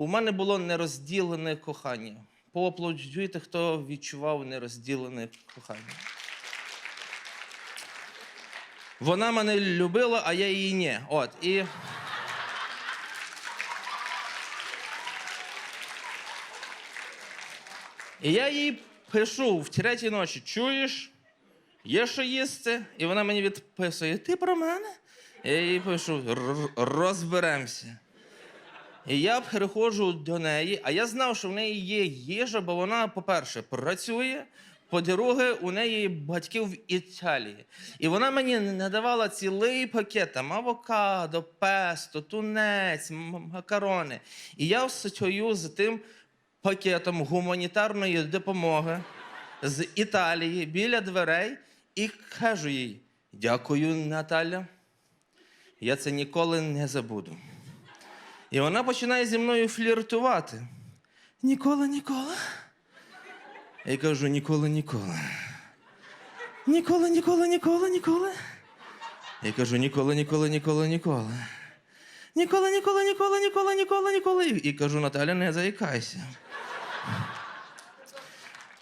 У мене було нерозділене кохання. Поаплодуйте, хто відчував нерозділене кохання. Вона мене любила, а я її ні. От, і... І я їй пишу в третій ночі: чуєш? Є що їсти? І вона мені відписує: ти про мене? Я їй пишу: розберемося. І я переходжу до неї, а я знав, що в неї є їжа, бо вона, по-перше, працює. По-друге, у неї батьки в Італії. І вона мені надавала цілий пакет там авокадо, песто, тунець, макарони. І я стою з тим пакетом гуманітарної допомоги з Італії біля дверей і кажу їй: дякую, Наталя. Я це ніколи не забуду. І вона починає зі мною фліртувати. Ніколи, ніколи. Я кажу, ніколи, ніколи. Ніколи, ніколи, ніколи, ніколи. Я кажу, ніколи, ніколи, ніколи, ніколи. Ніколи, ніколи, ніколи, ніколи, ніколи, ніколи. І кажу, Наталя, не заїкайся.